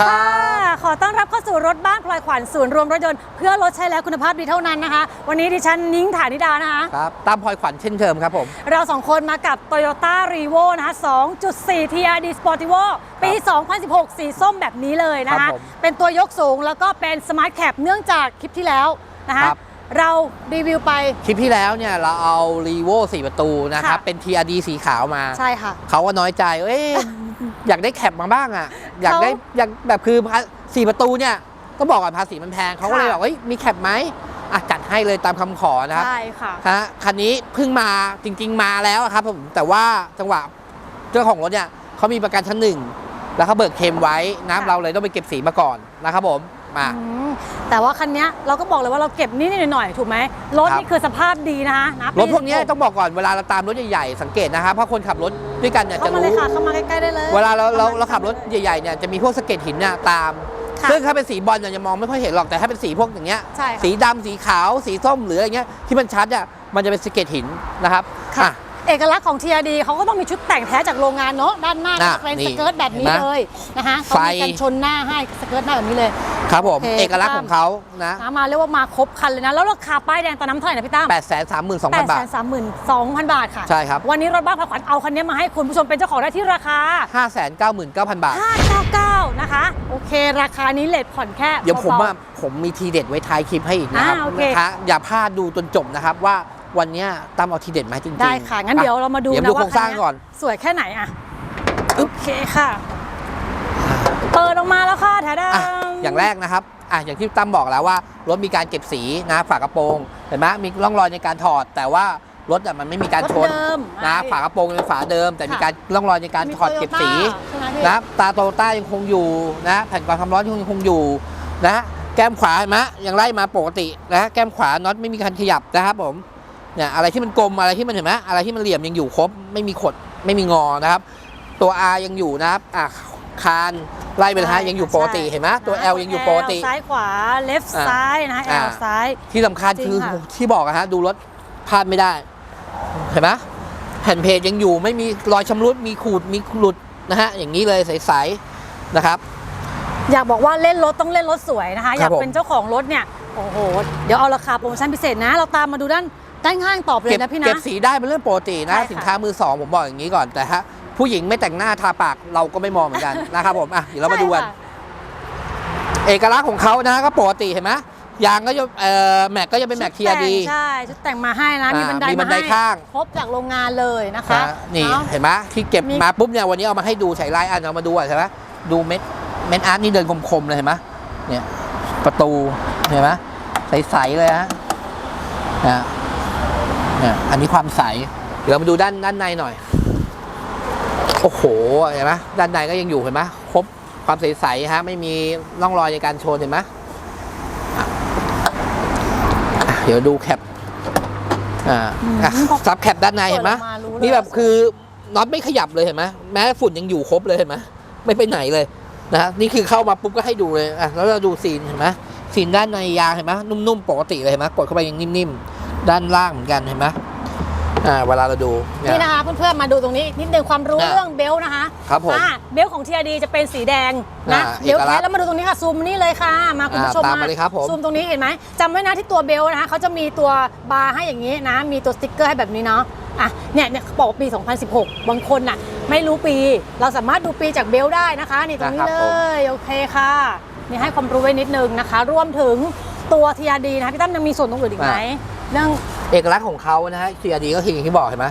ค่ะครับ ขอต้อนรับเข้าสู่รถบ้านพลอยขวัญศูนย์รวมรถยนต์เพื่อรถใช้แล้วคุณภาพดีเท่านั้นนะคะ วันนี้ดิฉันนิ้งฐานิดานะคะ ครับตามพลอยขวัญเช่นเดิมครับผม เราสองคนมากับ Toyota r e v o นะคะ 2.4 TRD Sportivo ปี 2016 สีส้มแบบนี้เลยนะครัคะ บผมเป็นตัวยกสูงแล้วก็เป็น Smart Cap เนื่องจากคลิปที่แล้วนะคะ ครับ เรารีวิวไป คลิปที่แล้วเนี่ยเราเอารีโว4ประตูนะครับ ค่ะ เป็น TRD สีขาวมา ใช่ค่ะ เขาก็น้อยใจ เอ้ย อยากได้แคปมาบ้างอะ อยากได้เขาอยากแบบคือสี่ประตูเนี่ยก็บอกก่อนภาษีมันแพงเขาก็เลยค่ะบอกเฮ้ยมีแคปไหมอะจัดให้เลยตามคำขอนะครับใช่ค่ะฮะคันนี้เพิ่งมาจริง ๆ มาแล้วอะครับผมแต่ว่าจังหวะเจ้าของรถเนี่ยเขามีประกันชั้นหนึ่งแล้วเขาเบิกเคลมไว้นะค่ะเราเลยต้องไปเก็บสีมาก่อนนะครับผม มา อืมแต่ว่าคันเนี้ยเราก็บอกเลยว่าเราเก็บนิดๆหน่อยๆถูกไหมรถครับ นี่คือสภาพดีนะคะนะรถพวกเนี้ยปีต้องบอกก่อนเวลาเราตามรถใหญ่ๆสังเกตนะครับเพราะคนขับรถด้วยกันเนี่ยเข้าจะมาเลยรู้ค่ะเข้ามาใกล้ๆได้เลยเวลาเราเราเราข้ขับรถใหญ่ๆเนี่ยจะมีพวกสะเก็ดหินเนี่ยตาม ค่ะ ซึ่งถ้าเป็นสีบอลเนี่ยจะมองไม่ค่อยเห็นหรอกแต่ถ้าเป็นสีพวกอย่างเงี้ย ใช่ค่ะสีดำสีขาวสีส้มหรืออะไรเงี้ยที่มันชัดอะมันจะเป็นสะเก็ดหินนะครับค่ะ อะ เอกลักษณ์ของ TRD เขาก็ต้องมีชุดแต่งแท้จากโรงงานเนาะด้านหน้าก็น่ะจะเป็นนี่สเกิร์ตแบบนี้เห็นไหมเลยนะคะเขาไฟมีกันชนหน้าให้สเกิร์ตหน้าแบบนี้เลยครับผมโอเคเอกลักษณ์ของเขานะนะมาเรียกว่ามาครบคันเลยนะแล้วราคาป้ายแดงตอนนั้นเท่าไหร่นะพี่ตั้ม8 3 2 0 0 0 บาทสามหมื่นสองพันบาทค่ะใช่ครับวันนี้รถบ้านพาขวัญเอาคันนี้มาให้คุณผู้ชมเป็นเจ้าของได้ที่ราคา 599,000 บาท 599 นะคะ โอเค ราคานี้เลทผ่อนแค่เดี๋ยวผมบาๆว่าผมมีทีเด็ดไว้ท้ายคลิปให้อีกนะครับอ่าโอเคนะคะอย่าพลาดดูจนจบนะครับว่า วันเนี้ยตั้มเอาทีเด็ดมาให้จริงๆได้ค่ะ งั้นเดี๋ยวเรามาดูเดี๋ยวนะดูว่าโครงสร้างคันเนี้ยก่อน สวยแค่ไหนอะโอเคค่ะ เปิดออกมาแล้วค่ะแถดอะอย่างแรกนะครับอะอย่างที่ตั้มบอกแล้วว่ารถมีการเก็บสีนะฝากระโปรงเห็นไหมมีร่องรอยในการถอด แต่ว่ารถอะมันไม่มีการรถชนเดิมนะอะฝากระโปรงเป็นฝาเดิม แต่มีค่ะการร่องรอยในการถอดเก็บสีใช่ไหมพี่นะตาโตโยต้ายังคงอยู่นะแผ่นกรองความร้อนยังคงอยู่นะแก้มขวาเห็นไหมยังไล่มาปกตินะแก้มขวาน็อตไม่มีการขยับนะครับผม เนี่ยอะไรที่มันกลมอะไรที่มันเห็นไหมอะไรที่มันเหลี่ยมยังอยู่ครบไม่มีขดไม่มีงอนะครับ ตัว R ยังอยู่นะครับอะคานไล่ไปนะฮะยังอยู่ปกติเห็นไหมตัว L ยังอยู่ปกติ ซ้ายขวา left อะซ้ายนะ อะ L ซ้าย ที่สำคัญจริงคือค่ะ ที่บอกอะฮะดูรถพลาดไม่ได้ เห็นไหมแผ่นเพจยังอยู่ไม่มีรอยชำรุดมีขูดมีหลุดนะฮะอย่างนี้เลยใสๆนะครับ อยากบอกว่าเล่นรถต้องเล่นรถสวยนะคะครับอยากผม เป็นเจ้าของรถเนี่ย โอ้โห เดี๋ยวเอาราคาโปรโมชั่นพิเศษนะ เราตามมาดูด้าน ด้านข้างตอบเลยเก็บนะพี่นะ เก็บสีได้เป็นเรื่องปกตินะใช่ค่ะสินค้ามือสองผมบอกอย่างนี้ก่อนแต่ฮะผู้หญิงไม่แต่งหน้าทาปากเราก็ไม่มองเหมือนกันนะครับผมอะเดี๋ยวเรามาดูกันใช่ค่ะเอกลักษณ์ของเขานะก็ปกติเห็นไหมยางก็จะเอ่อแม็กก็จะเป็นแม็กทีอาร์ดีใช่ชุดแต่งมาให้นะมีอ่าบันไดมีบันไดให้ข้างครบจากโรงงานเลยนะคะนี่เนาะเห็นไหมที่เก็บมีมาปุ๊บเนี่ยวันนี้เอามาให้ดูใช้ลายอันเอามาดูอะใช่ไหมดูเม็ดเม็ดอาร์ตนี่เดินคมๆเลยเห็นไหมเนี่ยประตูเห็นไหมใสๆเลยฮะนะ เนี่ยอันนี้ความใส เดี๋ยวเรามาดูด้านด้านในหน่อย โอ้โห เห็นไหมด้านในก็ยังอยู่เห็นไหมครบความใสๆฮะ ไม่มีร่องรอยในการโชนเห็นไหมอะอะเดี๋ยวดูแคปอ่าอะซับแคปด้านในเห็นไหมปิดออการู้เลยนี่แบบคือน็อตไม่ขยับเลยเห็นไหมแม้ฝุ่นยังอยู่ครบเลยเห็นไหมไม่ไปไหนเลยนะนี่คือเข้ามาปุ๊บก็ให้ดูเลยอะแล้วเราดูซีนเห็นไหมซีนด้านในยางเห็นไหมนุ่มๆปกติเลยเห็นไหมกดเข้าไปยังนิ่มๆ ด้านล่างเหมือนกันเห็นไหมอ่าเวลาเราดูเย นี่นะคะเพื่อนๆมาดูตรงนี้นิดนึงความรู้อะเรื่องเบลต์นะคะครับผมอะเบลต์ของ TRD จะเป็นสีแดงนะอ่าเบลต์เอกลักษณ์แท้แล้วมาดูตรงนี้ค่ะซูมนี่เลยค่ะ มาคุณผู้ชมอ่าตามมาเลยครับผม ซูมตรงนี้เห็นไหมจำไว้นะที่ตัวเบลต์นะคะเขาจะมีตัวบาร์ให้อย่างนี้นะ มีตัวสติ๊กเกอร์ให้แบบนี้เนาะอะเนี่ยเนี่ยเขาบอกว่าปี 2016 บางคนน่ะไม่รู้ปี เราสามารถดูปีจากเบลต์ได้นะคะนี่ตรงนี้นะครับเลผมยโอเคค่ะนี่ให้ความรู้ไว้นิดนึงนะคะ รวมถึงตัว TRD นะคะพี่ตั้มยังมีส่วนตรงอื่นอีกไหม เรื่อง เอกลักษณ์ของเขานะฮะ CRD ก็คืออย่างที่บอกเห็นไหม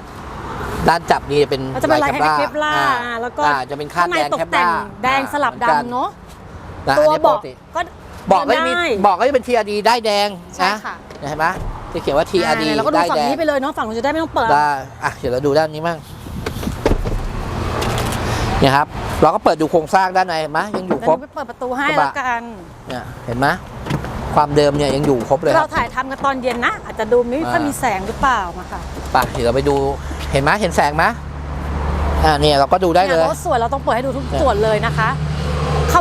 ด้านจับนี่จะเป็นก็จะเป็นลายแคแคปปล่าอ่าอ่าแล้วก็อ่าจะเป็นคาดข้างในแดงตกแคปแต่งล่าแดงสลับหมือนกันดำเนาะนะตัวอันนี้เบาะปกติก็บอกก็จะมีได้บอกก็จะเป็น TRD ได้แดงใช่นะค่ะเห็นไหมจะเขียนว่า TRD อ่าแล้วก็ดูได้ฝั่งแดงนี้ไปเลยเนาะฝั่งนู้นจะได้ไม่ต้องเปิดได้อะเดี๋ยวเราดูด้านนี้มั่งเนี่ยครับ เราก็เปิดดูโครงสร้างด้านในเห็นไหมยังอยู่แล้วครบไปเปิดประตูให้กระบะแล้วกันเนี่ยเห็นไหม ความเดิมเนี่ยยังอยู่ครบเลยคเรารับถ่ายทำกันตอนเย็นนะ อาจจะดูไม่ค่อยอ่ามีมีแสงหรือเปล่ามาค่ะไปเดี๋ยวเราไปดูเห็นไหมเห็นแสงไหมอ่าเนี่ยเราก็ดูได้เลยนี่รถสวยเราต้องเปิดให้ดูทุกเนี่ยส่วนเลยนะคะค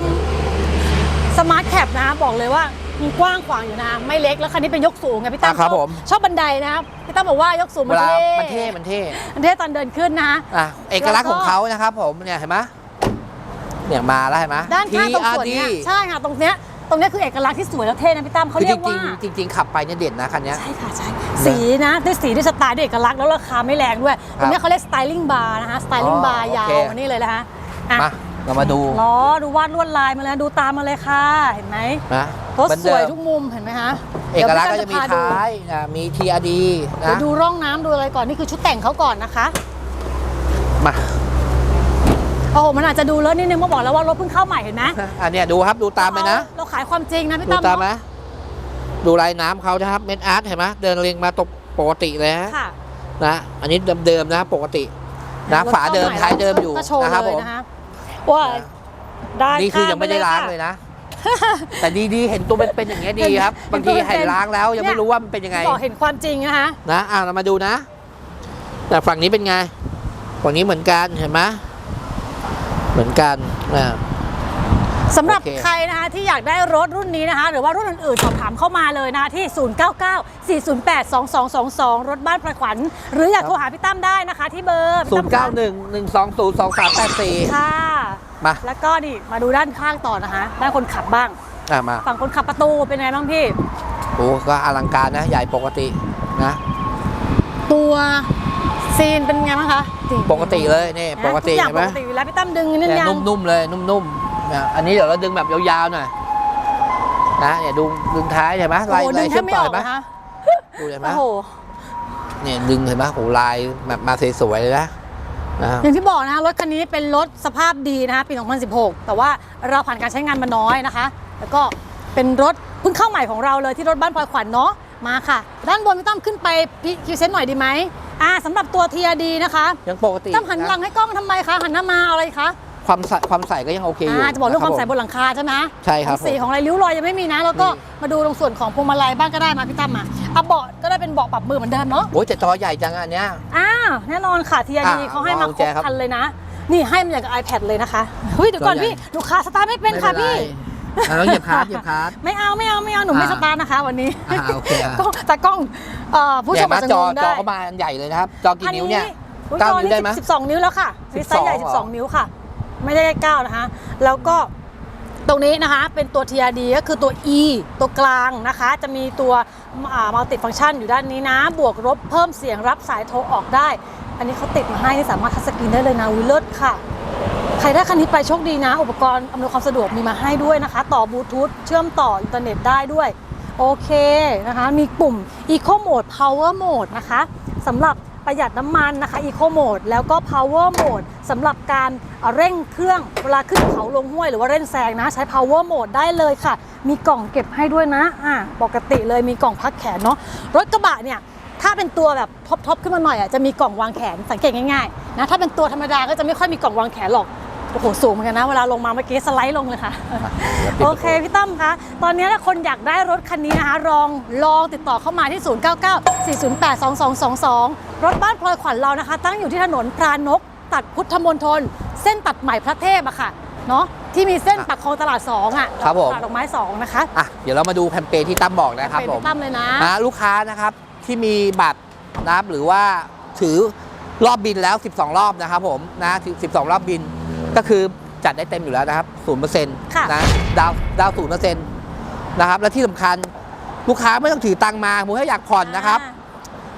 ำสมาร์ทแคปนะบอกเลยว่ามันกว้างขวางอยู่นะไม่เล็กแล้วคันนี้เป็นยกสูงไงพี่ตั้มอะครับชอบผม ชอบบันไดนะครับพี่ตั้มบอกว่ายกสูงเวมันลาเท่มันเท่มันเท่มันเท่ตอนเดินขึ้นนะ อะเอกลักษณ์แล้วก็ของเขานะครับ ผมเนี่ยเห็นไหมเนี่ยมาแล้วเห็นไหม ด้านข้างตรงส่วน TRD เนี้ยใช่ค่ะตรงเนี้ย ตรงเนี้ยคือเอกลักษณ์ที่สวยแล้วเท่นะพี่ตั้มเขาคือเรีจยกว่าริงๆจริง ๆ ขับไปเนี่ยเด่นนะคันเนี้ย ใช่ค่ะใช่สีนะด้วยสีด้วยสไตล์ด้วยเอกลักษณ์แล้วราคาไม่แรงด้วยตรงเนี้ยเขาเรียกสไตลิ่งบาร์นะคะสไตลิ่งอ๋อบาร์ยาวโอเคอันนี้เลยนะคะอะมาเรามาดูล้อดูวาดลวดลายมาเลยดูตามมาเลยค่ะเห็นไหมนะรถเหมือนสเดิวยมทุกมุมเห็นไหมคะเอกลักษณ์ก็เดี๋จะยวมีพี่ตั้พาดู ท้ายนะมี TRD เดี๋ยนะวดูร่องน้ำดูอะไรก่อน นี่คือชุดแต่งเขาก่อนนะคะ มา โอ้โหมันอาจจะดูเลอะนิดนึงเมื่อบอกแล้วว่ารถเพิ่งเข้าใหม่เห็นไหมอันเนี้ยดูครับดูตามไปนะ เราขายความจริงนะพี่ดูตั้มตามไหมเนาะดูลายน้ำเขานะครับเม็ดอาร์ตเห็นไหมเดินเรียงมาตกปกติเลยฮะค่ะนะอันนี้เดิมๆนะครับปกตินะฝาเดิมท้ายเดิมอยู่ก็โชว์นะครับเลผยม นะคะว่าได้นี่คือยังไม่ได้ล้างค่ะเลยนะ แต่ดีๆ เห็นตัวเป็นๆอย่างเงี้ยดีครับเห็นบางทีตัวเป็นๆเห็นล้างแล้วยังไม่รู้ว่ามันเป็นยังไง บอกเห็นความจริงนะคะนะอะเรามาดูนะ แต่ฝั่งนี้เป็นไง ฝั่งนี้เหมือนกันเห็นไหม เหมือนกันนะสำหรับโอเค ใครนะคะที่อยากได้รถรุ่นนี้นะคะ หรือว่ารุ่นอื่นๆสอบถามเข้ามาเลยนะคะที่ 0994082222 รถบ้านประขวัญ หรืออยากโทรหาพี่ตั้มได้นะคะ ที่เบอร์ศูนย์เก้าหนึ่งหนึ่งสองศูนย์สองสามแปดสี่ค่ะ มาแล้วก็นี่มาดูด้านข้างต่อนะคะ ด้านคนขับบ้าง อะมาฝั่งคนขับประตูเป็นไงบ้างพี่ โอ้ก็อลังการนะ ใหญ่ปกตินะ ตัวซีนเป็นไงบ้างคะ จริงปกติเลยนี่นะปกติทุอย่างเห็นไหมปกติอยู่แล้วพี่ตั้มดึงนี่เนี่ยยังนุ่มๆเลยนุ่มๆนะอันนี้เดี๋ยวเราดึงแบบยาวๆหน่อยนะเนี่ยดูดึงท้ายเห็นไหมโอ้ลายโหดึลายงแทเชื่บอมไม่ต่อออกเห็นไหมนะคะดูเห็นไหมโอ้โหเนี่ยดึงเห็นไหมโหลายแบบมาสวยๆเลยนะนะครับอย่างที่บอกนะคะรถคันนี้เป็นรถสภาพดีนะคะปี 2016 แต่ว่าเราผ่านการใช้งานมาน้อยนะคะ แล้วก็เป็นรถเพิ่งเข้าใหม่ของเราเลยที่รถบ้านพลอยขวัญเนาะ มาค่ะ ด้านบนพี่ตั้มขึ้นไปพี่คิวเซนหน่อยดีไหมอ่าสำหรับตัว TRD นะคะยังปกติตั้มหันหลังให้กล้องทำไมคะหันหน้ามาเอาอะไรคะความใสความใสก็ยังโอเคอยู่อ่าจะบอกเรื่องความใสนะบนหลังคาใช่ไหมใช่ครับของสีของอะไรริ้วรอยยังไม่มีนะ แล้วก็นี่มาดูตรงส่วนของพวงมาลัยบ้างก็ได้มาพี่ตั้มมาเอาเบาะก็ได้เป็นเบาะปรับมือเหมือนเดิมเนาะโอ้ยแต่จอใหญ่จังอันเนี้ยอ้าวแน่นอนค่ะ TRD อะเขาให้มาเอาคแจรบครับคันเลยนะ นี่ให้มาอย่างกับ iPad เลยนะคะเฮ้ยเดี๋ยวก่อนตัวใหญ่พี่ลูกค้าสตาร์ทไม่เป็นค่ะพี่อะ เราเหยียบคาร์ดเหยียบคาร์ด ไม่เอาไม่เอาไม่เอาหนูไม่อ่า สตาร์ทนะคะ วันนี้อ่าโอเคอะกล้องแต่กล้องเอ่อผู้ชเนี่ยมมาอาจจะจงองจได้อเข้ามาอันใหญ่เลยนะครับ จอกี่นิ้วเนี่ย อุ๊ยเก้าจอนิ้วได้ไหมสิบสองนิ้วแล้วค่ะนี่ไซส์ใหญ่12 12นิ้วค่ะ ไม่ได้เก้านะคะ แล้วก็ตรงนี้นะคะเป็นตัว TRD ก็คือตัว E ตัวกลางนะคะ จะมีตัวมัลติฟัง c t ชันอยู่ด้านนี้นะ บวกลบเพิ่มเสียงรับสายโทรออกได้ อันนี้เขาติดมาให้นี่สามารถทัชสกรีนได้เลยนะวิเลิศค่ะ ใครได้คันนี้ไปโชคดีนะ อุปกรณ์อำนวยความสะดวกมีมาให้ด้วยนะคะ ต่อบลูทูธเชื่อมต่ออินเทอร์เน็ตได้ด้วยโอเคนะคะ มีปุ่ม Eco Mode Power Mode นะคะสำหรับประหยัดน้ำมันนะคะ Eco Mode แล้วก็ Power Mode สำหรับการเอ่อเร่งเครื่องเวลาขึ้นเขาลงห้วย หรือว่าเร่งแซงนะ ใช้ Power Mode ได้เลยค่ะ มีกล่องเก็บให้ด้วยนะอะปกติเลยมีกล่องพักแขนเนาะรถกระบะเนี่ย ถ้าเป็นตัวแบบท็อปๆขึ้นมาหน่อยอะจะมีกล่องวางแขนสังเกตง่ายๆนะถ้าเป็นตัวธรรมดาก็จะไม่ค่อยมีกล่องวางแขนหรอก โอ้โหสูงเหมือนกันนะ เวลาลงมาเมื่อกี้สไลด์ลงเลยค่ะ โอเคพี่ตั้มคะ ตอนนี้ถ้าคนอยากได้รถคันนี้นะคะลองลองติดต่อเข้ามาที่ 099 408 2222 รถบ้านพลอยขวัญเรานะคะ ตั้งอยู่ที่ถนนพรานก ตัดพุทธมณฑลเส้นตัดใหม่พระเทพอะค่ะเนาะที่มีเส้นปักคลองตลาดสองอะครับผมตลาดดอกไม้สองนะคะอะเดี๋ยวเรามาดูแคมเปญที่ตั้มบอกนะครับเป็นผมพี่ตั้มเลยนะนะลูกค้านะครับที่มีบัตรนะครับหรือว่าถือรอบบินแล้ว 12 รอบนะครับผมนะ12 รอบบิน ก็คือจัดได้เต็มอยู่แล้วนะครับ0%ค่ะนะดาวดาว0%นะครับและที่สำคัญลูกค้าไม่ต้องถือตังค์มาผมแค่อยากผ่อนนะครับ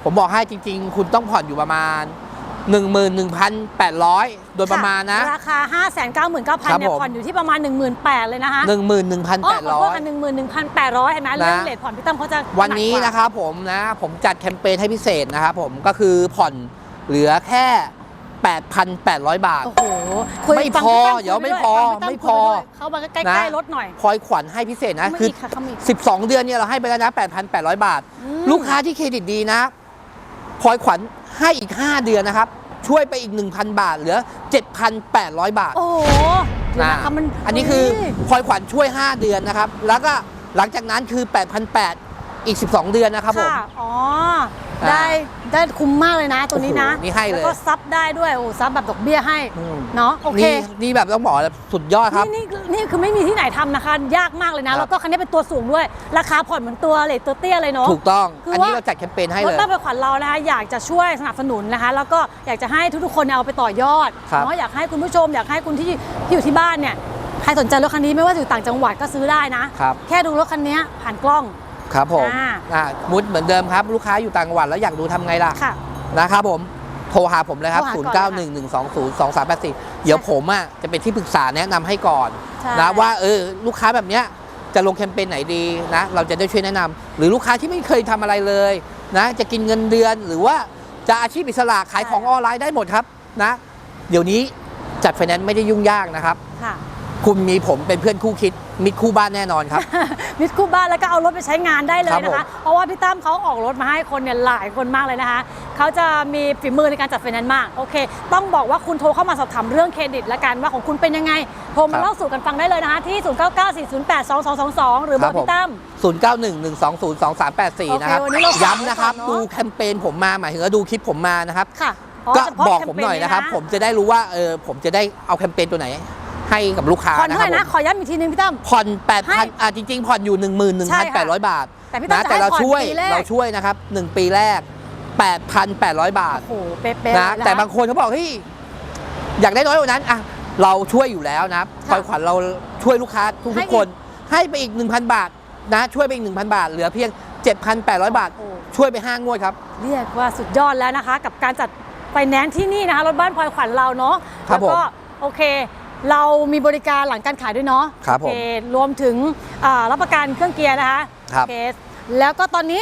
ผมบอกให้จริง ๆ คุณต้องผ่อนอยู่ประมาณ 11,800 โดยประมาณนะ ราคา 5 9 9 0 0ครับ0เนี่ยผมผ่อนอยู่ที่ประมาณ 18,000เลยนะคะอ๋อขอโทษค่ะ11,800 11,800เห็นไหมเรื่องนะเลทผ่อนพี่ตั้มเขาจะวันนี้หกกานะครับผมนะผมจัดแคมเปญให้พิเศษนะครับผมก็คือผ่อนเหลือแค่ 8,800 บาท โอ้โหคุยไม่ฟังพอพี่ตั้เดี๋ยวคุไม่ด้พอ ฟังพี่ตั้ไม่พอคุยด้วยเข้ามาใกล้นะๆรถหน่อย พลอยขวัญให้พิเศษนะเข้ามาคืออีกค่ะเข้ามาอีก12 เดือนเนี่ยเราให้ไปแล้วนะ 8,800 บาท อืม ลูกค้าที่เครดิตดีนะพลอยขวัญให้อีก 5 เดือนนะครับ ช่วยไปอีก 1,000 บาท เหลือ 7,800 บาท โอ้โหเดี๋ยวนะนะคะมันอันนี้คือเฮ้ย พลอยขวัญช่วย 5 เดือนนะครับ แล้วก็หลังจากนั้นคือ 8,800 อีก 12 เดือนนะครับผม ค่ะ อ๋อ อ่าได้ได้คุ้มมากเลยนะตัวนี้นะโอ้โหนี่ให้เลย แล้วก็ซับได้ด้วยโอ้ซับแบบดอกเบี้ยให้อืมเนาะโอเค นี่นี่แบบต้องบอกเลยสุดยอดครับ นี่นี่นี่คือไม่มีที่ไหนทำนะคะ ยากมากเลยนะ ครับ แล้วก็คันนี้เป็นตัวสูงด้วย ราคาผ่อนเหมือนตัวเลยตัวเตี้ยเลยเนาะ ถูกต้อง คืออันนี้ว่า เราจัดแคมเปญให้รเลถยบ้านประขวัญเรานะคะอยากจะช่วยสนับสนุนนะคะ แล้วก็อยากจะให้ทุกๆคนเนี่ยเอาไปต่อยอดครับเนาะอยากให้คุณผู้ชม อยากให้คุณที่ที่อยู่ที่บ้านเนี่ยใครสนใจรถคันนี้ไม่ว่าอยู่ต่างจังหวัดก็ซื้อได้นะครับ แค่ดูรถคันนี้ผ่านกล้อง ครับผมอ่าอ่ามุดเหมือนเดิมครับ ลูกค้าอยู่ต่างจังหวัดแล้วอยากดูทำไงล่ะ ค่ะ นะครับผม โทรหาผมเลยครับ โทรหา0ก่9อน1 1 2 0 2 3 8 4 เดี๋ยวผมอะจะเป็นที่ปรึกษาแนะนำให้ก่อนใช่ นะว่าเออลูกค้าแบบเนี้ยจะลงแคมเปญไหนดีนะ เราจะได้ช่วยแนะนำหรือลูกค้าที่ไม่เคยทำอะไรเลยนะจะกินเงินเดือนหรือว่าจะอาชีพอิสระขายของออนไลน์ได้หมดครับนะ เดี๋ยวนี้จัดไฟแนนซ์ไม่ได้ยุ่งยากนะครับ ค่ะ คุณมีผมเป็นเพื่อนคู่คิด มิตรคู่บ้านแน่นอนครับ มิดคู่บ้านแล้วก็เอารถไปใช้งานได้เลยครับนะผมคะ เพราะว่าพี่ตั้มเขาออกรถมาให้คนเนี่ยหลายคนมากเลยนะคะเขาจะมีฝีมือในการจัดไฟแนนซ์มากโอเค ต้องบอกว่าคุณโทรเข้ามาสอบถามเรื่องเครดิตละกันว่าของคุณเป็นยังไงโทรมาเล่าสู่กันฟังได้เลยนะคะที่ 0994082222 หรือเบอร์พี่ตั้ม0911202384นะครับโอเควันนี้เราฝากย้ำนะครับไว้ก่อนเนอะดูแคมเปญผมมาหมายถึงว่าดูคลิปผมมานะครับค่ะก็เฉพาะบอกแคผมเปญหน่อยนะครับนี้ผมจะได้รู้ว่าเออผมจะได้เอาแคมเปญตัวไหน ให้กับลูกค้าผ่อนนะเท่าคไหรับร่นะขอย้ำอีกทีนึงพี่ตั้มผ่อนให้8,000อะจริง ๆ ผ่อนอยู่ใช่ค่ะ11,800 บาทแต่พี่ตั้มนะจะแต่ให้เราผ่อนช่วยปีแรก เราช่วยนะครับ 1 ปีแรก 8,800 บาท โอ้โหเป๊ะๆนะเลยคแต่บางคนเขาบอกเฮ้ยอยากได้น้อยกว่านั้นอะเราช่วยอยู่แล้วนะครับค่ะคอยขวัญเราช่วยลูกค้าให้ทุกอีกๆคน ให้ไปอีก 1,000 บาทนะ ช่วยไปอีก 1,000 บาท เหลือเพียง 7,800 บาท โอ้ช่วยไป5งวดครับ เรียกว่าสุดยอดแล้วนะคะ กับการจัดไฟแนนซ์ที่นี่นะคะรถบ้านพลอยขวัญเราเนาะครับแล้วก็โอเค เรามีบริการหลังการขายด้วยเนาะครับผมโอเครวมถึงอ่ารับประกันเครื่องเกียร์นะคะครับโอเคแล้วก็ตอนนี้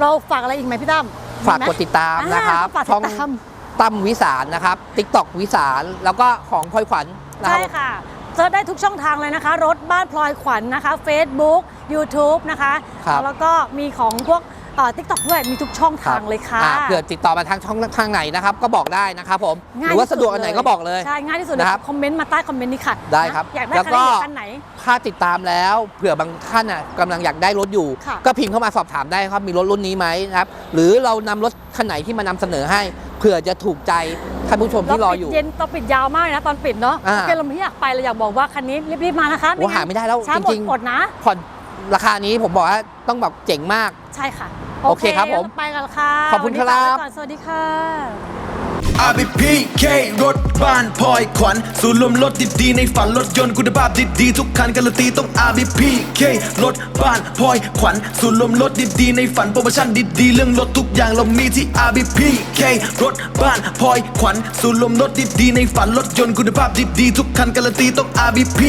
เราฝากอะไรอีกไหมพี่ตั้มฝากมีไหม กดติดตามนะครับอ่าฝากติช่องดตามตั้มวิสารนะครับติ๊กต็อกวิสารแล้วก็ของพลอยขวัญนะคใช่รับ ค่ะเจอได้ทุกช่องทางเลยนะคะ รถบ้านพลอยขวัญนะคะ Facebook YouTube นะคะ ครับแล้วก็มีของพวก ทิกตอกด้วยมีทุกช่องทางเลยค่ะอ่าเผื่อติดต่อมาทางช่องทางไหนนะครับ ก็บอกได้นะครับผมหง่ายรือว่าที่สะดวกอันไหนก็บอกเลยใช่ง่ายที่สุดนะครับคอมเมนต์มาใต้คอมเมนต์นี้ค่ะได้ครับนะอยากได้แล้วคันก็ไหนคันไหนถ้าติดตามแล้ว เผื่อบางท่านน่ะกำลังอยากได้รถอยู่ค่ะก็พิมพ์เข้ามาสอบถามได้ครับมีรถรุ่นนี้ไหมนะครับหรือเรานำรถคันไหนที่มานำเสนอให้เผื่อจะถูกใจท่านผู้ชมที่รออยู่เาปิดเย็นเราปิดยาวมากเลยนะตอนปิดเนาะอ่าโอเคเราไม่อยากไปเราอยากบอกว่าคันนี้รีบๆมานะคะโอ้หาไม่ได้แล้วช้าจหมดริงๆอดนะผ่อนราคานี้ผมบอกว่าต้องแบบเจ๋งมากใช่ค่ะ โอเคครับผมไปกันค่ะขอบคุณวันนี้ครับลาไปก่อนสวัสดีค่ะ RBPK รถบ้านพลอยขวัญศูนย์รวมรถดีๆในฝันรถยนต์คุณภาพดีๆทุกคันการันตีต้อง RBPK รถบ้านพลอยขวัญศูนย์รวมรถดีๆในฝันโปรโมชั่นดีๆเรื่องรถทุกอย่างเรามีที่ RBPK รถบ้านพลอยขวัญศูนย์รวมรถดีๆในฝันรถยนต์คุณภาพดีๆทุกคันการันตีต้อง RBP